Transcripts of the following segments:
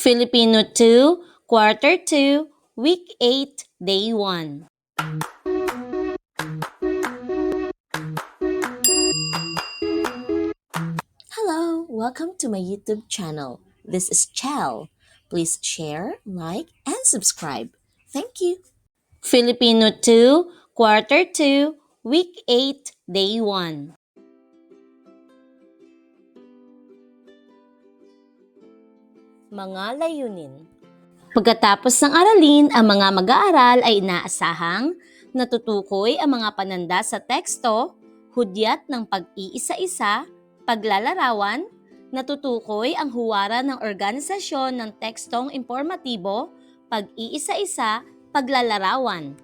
Filipino 2, Quarter 2, Week 8, Day 1. Hello, welcome to my YouTube channel. This is Chell. Please share, like, and subscribe. Thank you. Filipino 2, Quarter 2, Week 8, Day 1. Mga layunin Pagkatapos ng aralin, ang mga mag-aaral ay inaasahang natutukoy ang mga pananda sa teksto, hudyat ng pag-iisa-isa, paglalarawan, natutukoy ang huwara ng organisasyon ng tekstong informatibo, pag-iisa-isa, paglalarawan.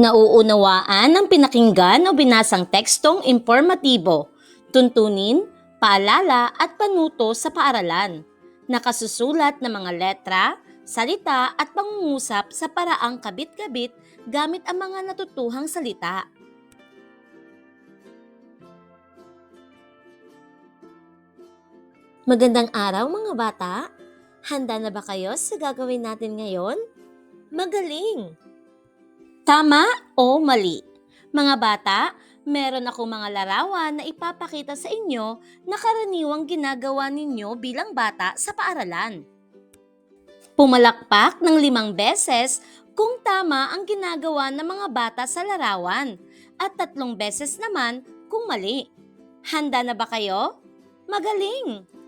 Nauunawaan ng pinakinggan o binasang tekstong informatibo, tuntunin, paalala at panuto sa paaralan. Nakasusulat ng mga letra, salita at pangungusap sa paraang kabit-kabit gamit ang mga natutuhang salita. Magandang araw mga bata! Handa na ba kayo sa gagawin natin ngayon? Magaling! Tama o mali? Mga bata, meron ako mga larawan na ipapakita sa inyo na karaniwang ginagawa ninyo bilang bata sa paaralan. Pumalakpak ng limang beses kung tama ang ginagawa ng mga bata sa larawan at tatlong beses naman kung mali. Handa na ba kayo? Magaling!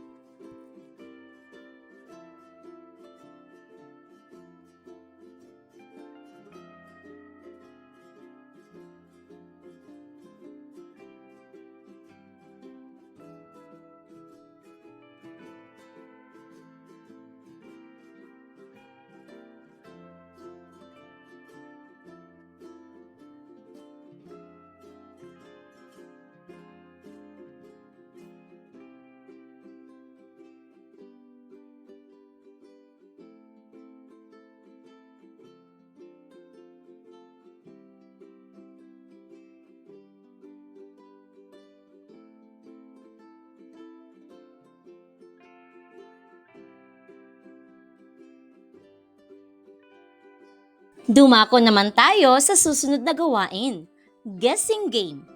Dumako naman tayo sa susunod na gawain. Guessing game.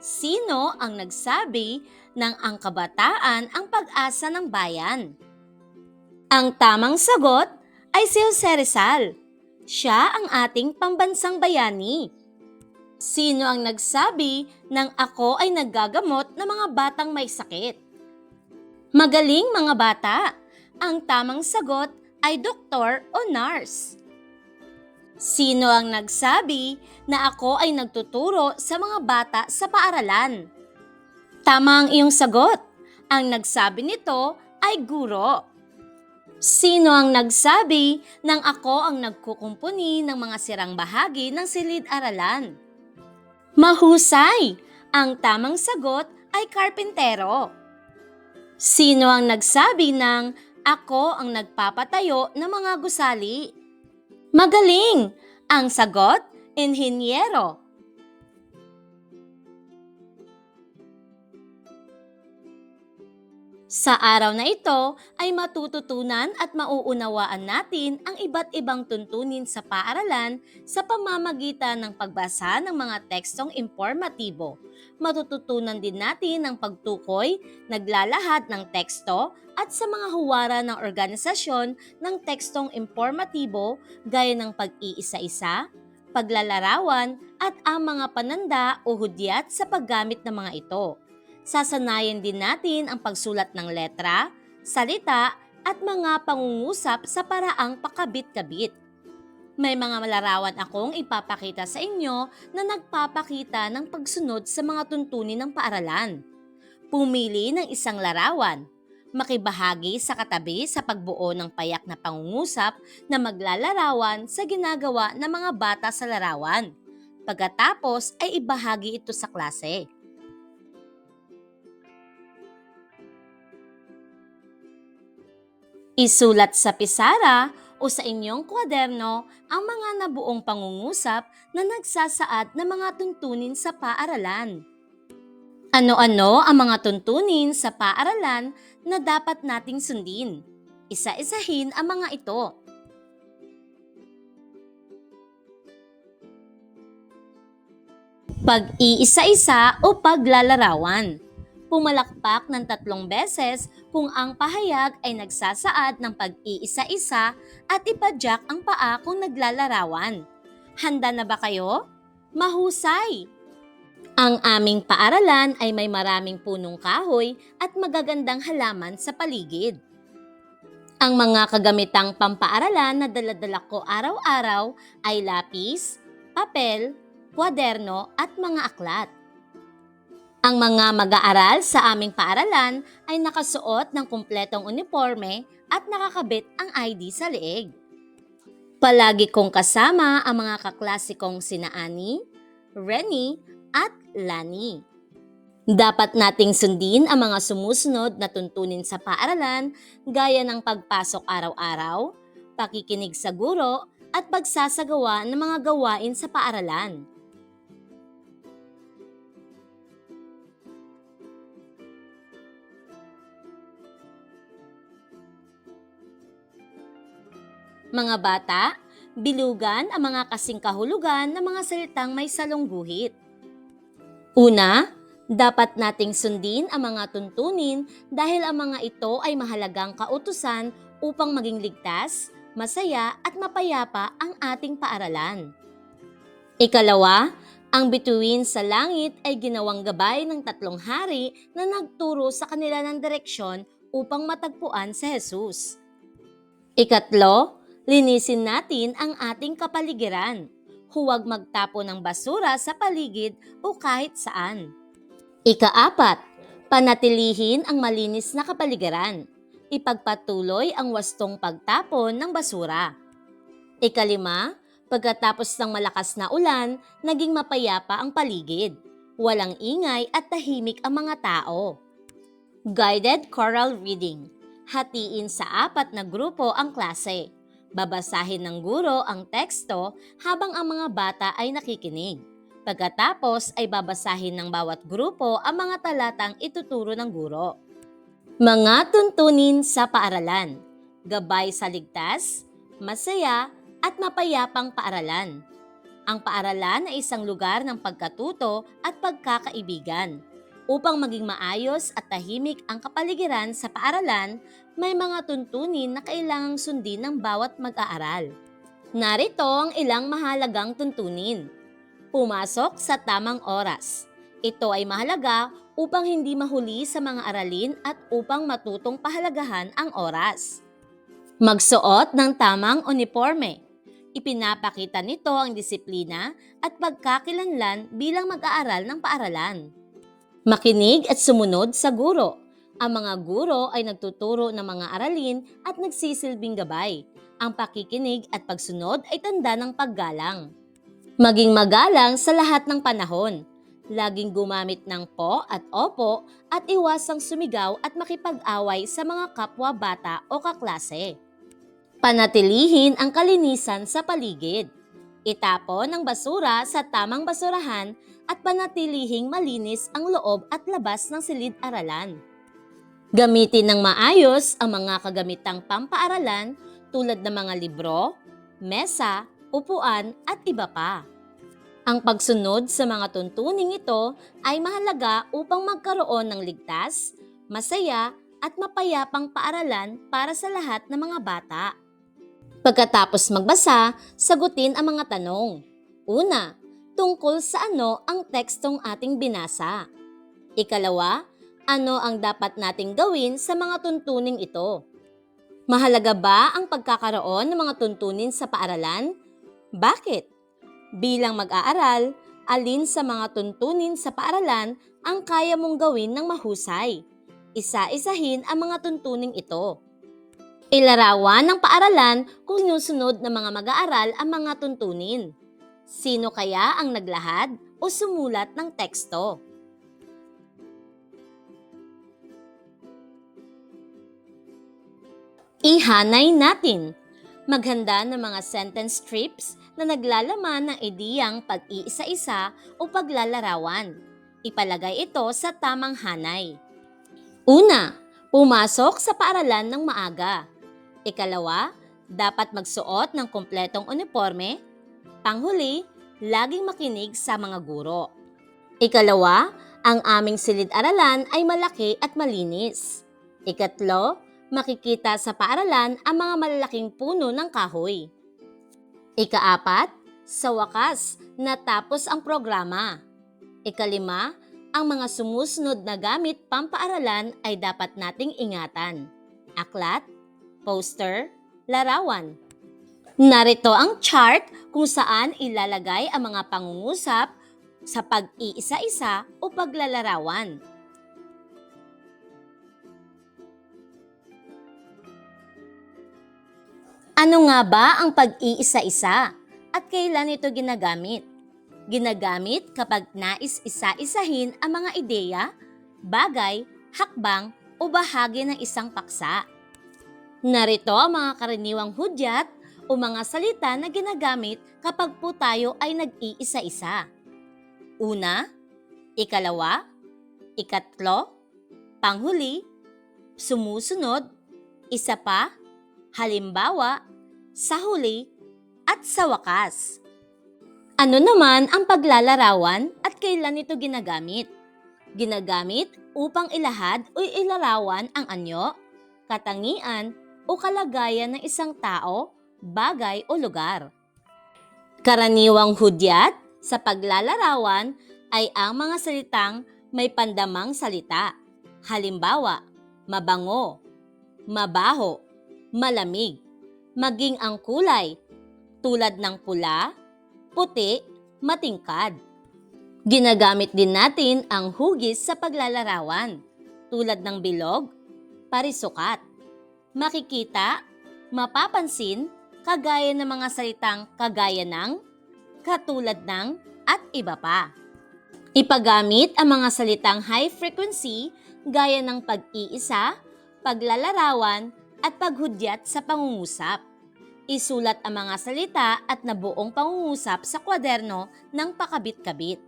Sino ang nagsabi ng ang kabataan ang pag-asa ng bayan? Ang tamang sagot ay si Jose Rizal. Siya ang ating pambansang bayani. Sino ang nagsabi ng ako ay naggagamot ng mga batang may sakit? Magaling mga bata! Ang tamang sagot ay doktor o nurse. Sino ang nagsabi na ako ay nagtuturo sa mga bata sa paaralan? Tama ang iyong sagot. Ang nagsabi nito ay guro. Sino ang nagsabi ng ako ang nagkukumpuni ng mga sirang bahagi ng silid-aralan? Mahusay! Ang tamang sagot ay karpintero. Sino ang nagsabi ng ako ang nagpapatayo ng mga gusali? Magaling! Ang sagot, inhinyero. Sa araw na ito ay matututunan at mauunawaan natin ang iba't ibang tuntunin sa paaralan sa pamamagitan ng pagbasa ng mga tekstong informatibo. Matututunan din natin ang pagtukoy, naglalahad ng teksto at sa mga huwara ng organisasyon ng tekstong informatibo gaya ng pag-iisa-isa, paglalarawan at ang mga pananda o hudyat sa paggamit ng mga ito. Sasanayan din natin ang pagsulat ng letra, salita at mga pangungusap sa paraang pakabit-kabit. May mga malarawan akong ipapakita sa inyo na nagpapakita ng pagsunod sa mga tuntunin ng paaralan. Pumili ng isang larawan. Makibahagi sa katabi sa pagbuo ng payak na pangungusap na maglalarawan sa ginagawa ng mga bata sa larawan. Pagkatapos ay ibahagi ito sa klase. Isulat sa pisara o sa inyong kwaderno ang mga nabuong pangungusap na nagsasaad ng mga tuntunin sa paaralan. Ano-ano ang mga tuntunin sa paaralan na dapat nating sundin? Isa-isahin ang mga ito. Pag-iisa-isa o paglalarawan. Pumalakpak ng tatlong beses kung ang pahayag ay nagsasaad ng pag-iisa-isa at ipadyak ang paa kung naglalarawan. Handa na ba kayo? Mahusay! Ang aming paaralan ay may maraming punong kahoy at magagandang halaman sa paligid. Ang mga kagamitang pampaaralan na daladala ko araw-araw ay lapis, papel, kwaderno at mga aklat. Ang mga mag-aaral sa aming paaralan ay nakasuot ng kumpletong uniforme at nakakabit ang ID sa leeg. Palagi kong kasama ang mga kaklasikong sina Ani, Rennie at Lani. Dapat nating sundin ang mga sumusunod na tuntunin sa paaralan gaya ng pagpasok araw-araw, pakikinig sa guro at pagsasagawa ng mga gawain sa paaralan. Mga bata, bilugan ang mga kasing kahulugan ng mga salitang may salong guhit. Una, dapat nating sundin ang mga tuntunin dahil ang mga ito ay mahalagang kautusan upang maging ligtas, masaya at mapayapa ang ating paaralan. Ikalawa, ang bituin sa langit ay ginawang gabay ng tatlong hari na nagturo sa kanila ng direksyon upang matagpuan si Jesus. Ikatlo, linisin natin ang ating kapaligiran. Huwag magtapo ng basura sa paligid o kahit saan. Ikaapat, panatilihin ang malinis na kapaligiran. Ipagpatuloy ang wastong pagtapon ng basura. Ikalima, pagkatapos ng malakas na ulan, naging mapayapa ang paligid. Walang ingay at tahimik ang mga tao. Guided Choral Reading Hatiin sa apat na grupo ang klase. Babasahin ng guro ang teksto habang ang mga bata ay nakikinig. Pagkatapos ay babasahin ng bawat grupo ang mga talatang ituturo ng guro. Mga tuntunin sa paaralan. Gabay sa ligtas, masaya, at mapayapang paaralan. Ang paaralan ay isang lugar ng pagkatuto at pagkakaibigan. Upang maging maayos at tahimik ang kapaligiran sa paaralan, may mga tuntunin na kailangang sundin ng bawat mag-aaral. Narito ang ilang mahalagang tuntunin. Pumasok sa tamang oras. Ito ay mahalaga upang hindi mahuli sa mga aralin at upang matutong pahalagahan ang oras. Magsuot ng tamang uniforme. Ipinapakita nito ang disiplina at pagkakilanlan bilang mag-aaral ng paaralan. Makinig at sumunod sa guro. Ang mga guro ay nagtuturo ng mga aralin at nagsisilbing gabay. Ang pakikinig at pagsunod ay tanda ng paggalang. Maging magalang sa lahat ng panahon. Laging gumamit ng po at opo at iwasang sumigaw at makipag-away sa mga kapwa bata o kaklase. Panatilihin ang kalinisan sa paligid. Itapon ang basura sa tamang basurahan at panatilihing malinis ang loob at labas ng silid-aralan. Gamitin ng maayos ang mga kagamitang pampaaralan tulad ng mga libro, mesa, upuan at iba pa. Ang pagsunod sa mga tuntuning ito ay mahalaga upang magkaroon ng ligtas, masaya at mapayapang paaralan para sa lahat ng mga bata. Pagkatapos magbasa, sagutin ang mga tanong. Una, tungkol sa ano ang tekstong ating binasa. Ikalawa, ano ang dapat nating gawin sa mga tuntuning ito? Mahalaga ba ang pagkakaroon ng mga tuntunin sa paaralan? Bakit? Bilang mag-aaral, alin sa mga tuntunin sa paaralan ang kaya mong gawin ng mahusay? Isa-isahin ang mga tuntuning ito. Ilarawan ng paaralan kung sinusunod ng mga mag-aaral ang mga tuntunin. Sino kaya ang naglahad o sumulat ng teksto? Ihanay natin. Maghanda ng mga sentence strips na naglalaman ng ideyang pag-iisa-isa o paglalarawan. Ipalagay ito sa tamang hanay. Una, pumasok sa paaralan ng maaga. Ikalawa, dapat magsuot ng kumpletong uniforme. Panghuli, laging makinig sa mga guro. Ikalawa, ang aming silid-aralan ay malaki at malinis. Ikatlo, makikita sa paaralan ang mga malalaking puno ng kahoy. Ikaapat, sa wakas, natapos ang programa. Ikalima, ang mga sumusunod na gamit pampaaralan ay dapat nating ingatan. Aklat, poster, larawan. Narito ang chart kung saan ilalagay ang mga pangungusap sa pag-iisa-isa o paglalarawan. Ano nga ba ang pag-iisa-isa at kailan ito ginagamit? Ginagamit kapag nais isa-isahin ang mga ideya, bagay, hakbang o bahagi ng isang paksa. Narito ang mga karaniwang hudyat o mga salita na ginagamit kapag po tayo ay nag-iisa-isa. Una, ikalawa, ikatlo, panghuli, sumusunod, isa pa, halimbawa, sa huli, at sa wakas. Ano naman ang paglalarawan at kailan ito ginagamit? Ginagamit upang ilahad o ilarawan ang anyo, katangian o kalagayan ng isang tao, bagay o lugar. Karaniwang hudyat sa paglalarawan ay ang mga salitang may pandamang salita. Halimbawa, mabango, mabaho, malamig, maging ang kulay, tulad ng pula, puti, matingkad. Ginagamit din natin ang hugis sa paglalarawan, tulad ng bilog, parisukat. Makikita, mapapansin, kagaya ng mga salitang kagaya ng, katulad ng, at iba pa. Ipagamit ang mga salitang high frequency gaya ng pag-iisa, paglalarawan, at paghudyat sa pangungusap. Isulat ang mga salita at nabuong pangungusap sa kwaderno ng pakabit-kabit.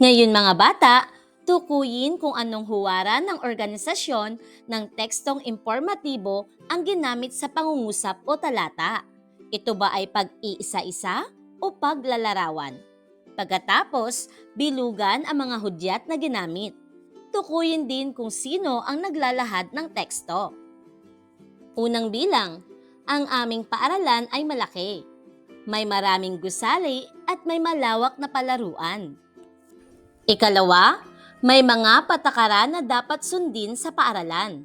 Ngayon mga bata, tukuyin kung anong huwaran ng organisasyon ng tekstong informatibo ang ginamit sa pangungusap o talata. Ito ba ay pag-iisa-isa o paglalarawan? Pagkatapos, bilugan ang mga hudyat na ginamit. Tukuyin din kung sino ang naglalahad ng teksto. Unang bilang, ang aming paaralan ay malaki. May maraming gusali at may malawak na palaruan. Ikalawa, may mga patakaran na dapat sundin sa paaralan.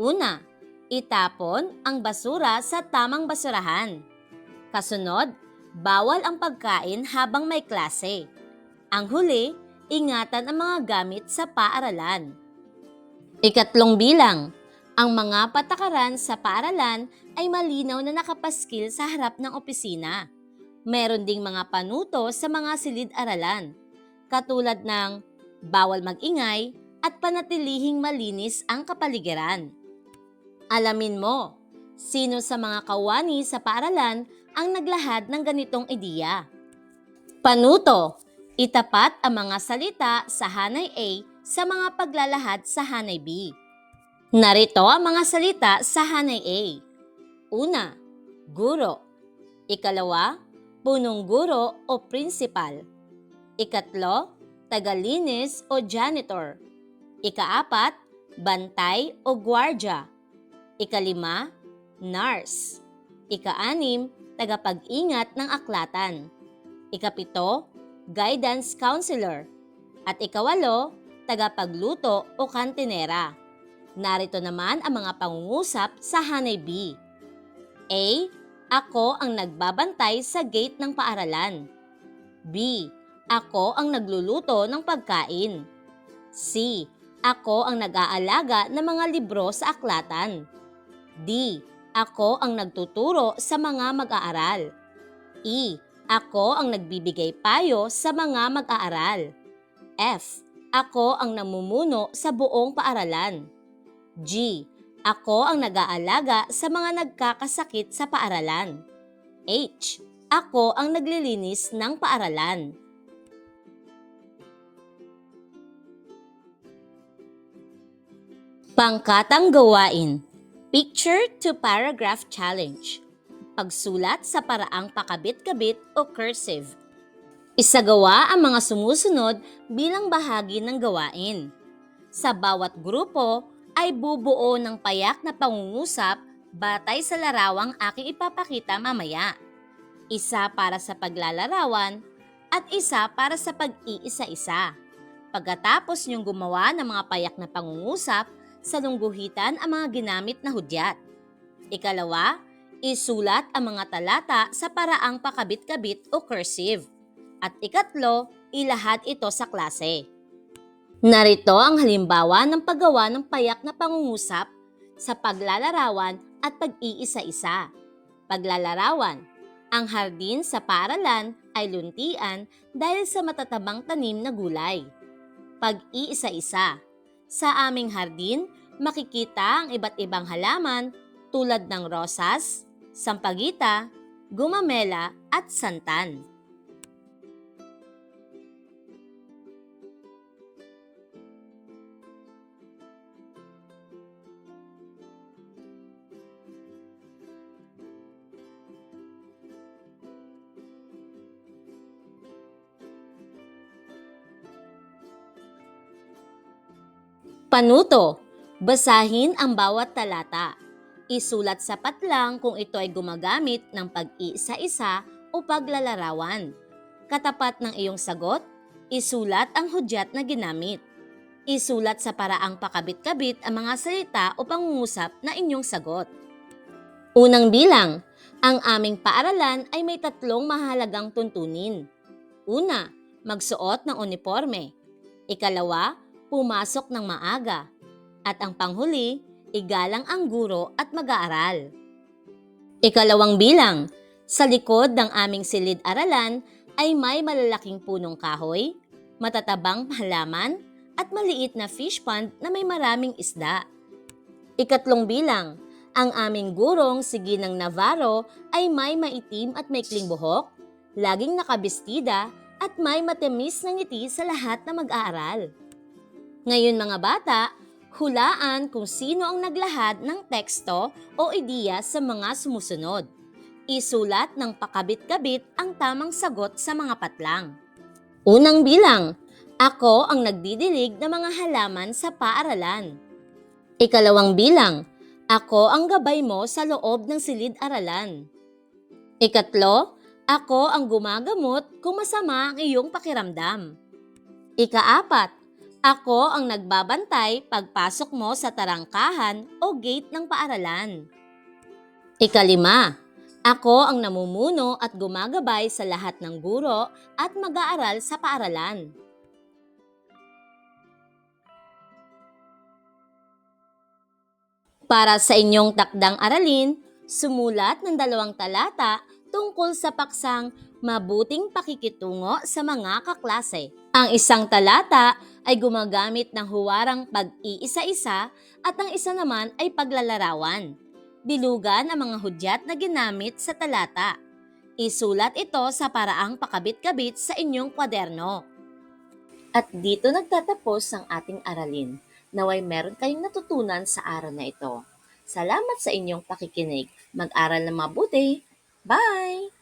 Una, itapon ang basura sa tamang basurahan. Kasunod, bawal ang pagkain habang may klase. Ang huli, ingatan ang mga gamit sa paaralan. Ikatlong bilang, ang mga patakaran sa paaralan ay malinaw na nakapaskil sa harap ng opisina. Meron ding mga panuto sa mga silid-aralan, katulad ng bawal magingay at panatilihing malinis ang kapaligiran. Alamin mo, sino sa mga kawani sa paaralan ang naglahad ng ganitong ideya. Panuto, itapat ang mga salita sa hanay A sa mga paglalahad sa hanay B. Narito ang mga salita sa hanay A. Una, guro. Ikalawa, punong guro o principal. Ikatlo, tagalinis o janitor. Ikaapat, bantay o gwardya. Ikalima, nurse. Ikaanim, tagapag-ingat ng aklatan. Ikapito, guidance counselor. At ikawalo, tagapagluto o kantinera. Narito naman ang mga pangungusap sa Hanay B. A. Ako ang nagbabantay sa gate ng paaralan. B. Ako ang nagluluto ng pagkain. C. Ako ang nag-aalaga ng mga libro sa aklatan. D. Ako ang nagtuturo sa mga mag-aaral. E. Ako ang nagbibigay payo sa mga mag-aaral. F. Ako ang namumuno sa buong paaralan. G. Ako ang nag-aalaga sa mga nagkakasakit sa paaralan. H. Ako ang naglilinis ng paaralan. Pangkatang gawain. Picture to paragraph challenge. Pagsulat sa paraang pakabit-kabit o cursive. Isagawa ang mga sumusunod bilang bahagi ng gawain. Sa bawat grupo ay bubuo ng payak na pangungusap batay sa larawang aking ipapakita mamaya. Isa para sa paglalarawan at isa para sa pag-iisa-isa. Pagkatapos niyong gumawa ng mga payak na pangungusap, salungguhitan ang mga ginamit na hudyat. Ikalawa, isulat ang mga talata sa paraang pakabit-kabit o cursive. At ikatlo, ilahad ito sa klase. Narito ang halimbawa ng paggawa ng payak na pangungusap sa paglalarawan at pag-iisa-isa. Paglalarawan, ang hardin sa paaralan ay luntian dahil sa matatabang tanim na gulay. Pag-iisa-isa, sa aming hardin, makikita ang iba't ibang halaman tulad ng rosas, sampagita, gumamela at santan. Panuto. Basahin ang bawat talata. Isulat sapat lang kung ito ay gumagamit ng pag-iisa-isa o paglalarawan. Katapat ng iyong sagot, isulat ang hudyat na ginamit. Isulat sa paraang pakabit-kabit ang mga salita o pangungusap na inyong sagot. Unang bilang, ang aming paaralan ay may tatlong mahalagang tuntunin. Una, magsuot ng uniforme. Ikalawa, pumasok ng maaga. At ang panghuli, igalang ang guro at mag-aaral. Ikalawang bilang, sa likod ng aming silid-aralan ay may malalaking punong kahoy, matatabang halaman, at maliit na fish pond na may maraming isda. Ikatlong bilang, ang aming gurong si Ginang Navarro ay may maitim at maikling buhok, laging nakabestida at may matamis na ngiti sa lahat na mag-aaral. Ngayon mga bata, hulaan kung sino ang naglahad ng teksto o ideya sa mga sumusunod. Isulat ng pakabit-kabit ang tamang sagot sa mga patlang. Unang bilang, ako ang nagdidilig ng mga halaman sa paaralan. Ikalawang bilang, ako ang gabay mo sa loob ng silid-aralan. Ikatlo, ako ang gumagamot kung masama ang iyong pakiramdam. Ikaapat, ako ang nagbabantay pagpasok mo sa tarangkahan o gate ng paaralan. Ikalima, ako ang namumuno at gumagabay sa lahat ng guro at mag-aaral sa paaralan. Para sa inyong takdang aralin, sumulat ng dalawang talata tungkol sa paksang mabuting pakikitungo sa mga kaklase. Ang isang talata ay gumagamit ng huwarang pag-iisa-isa at ang isa naman ay paglalarawan. Bilugan ang mga hudyat na ginamit sa talata. Isulat ito sa paraang pakabit-kabit sa inyong kwaderno. At dito nagtatapos ang ating aralin. Naway meron kayong natutunan sa araw na ito. Salamat sa inyong pakikinig. Mag-aral na mabuti. Bye!